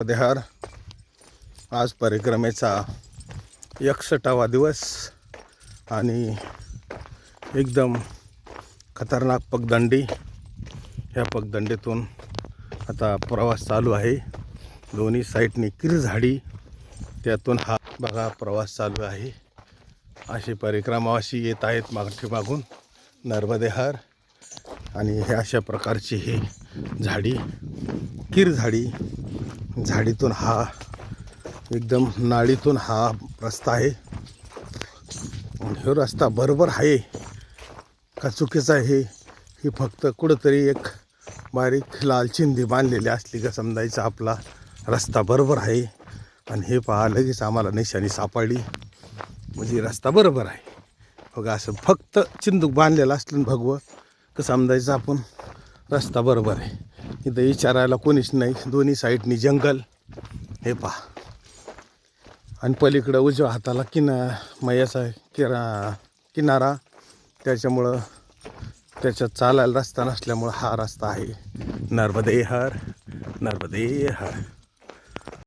देहार आज परिक्रमेचा यक्षटावा दिवस आणि एकदम खतरनाक पगदंडी. ह्या पगदंडीतून आता प्रवास चालू आहे. दोन्ही साईडनी किर झाडी त्यातून हा बघा प्रवास चालू आहे. अशी परिक्रमावाशी येत आहेत मागठीमागून नर्मदेहार आणि हे अशा प्रकारची ही झाडी किर झाडी झाडीतून हा एकदम नाळीतून हा रस्ता आहे. हे हा रस्ता बरोबर आहे का चुकीचा आहे ही फक्त कुठंतरी एक बारीक लालचिंदी बांधलेली असली का समजायचं आपला रस्ता बरोबर आहे. आणि हे पहा लगेच आम्हाला निशाणी सापडली. म्हणजे रस्ता बरोबर आहे. बघा असं फक्त चिंदूक बांधलेलं असलं ना भगवं तर समजायचं आपण रस्ता बरोबर आहे. इथं विचारायला कोणीच नाही. दोन्ही साईडनी जंगल. हे पहा. आणि पलीकडं उजव्या हाताला किना मयाचा किरा किनारा. त्याच्यामुळं त्याच्यात चालायला रस्ता नसल्यामुळं हा रस्ता आहे. नर्मदे हर नर्मदे हर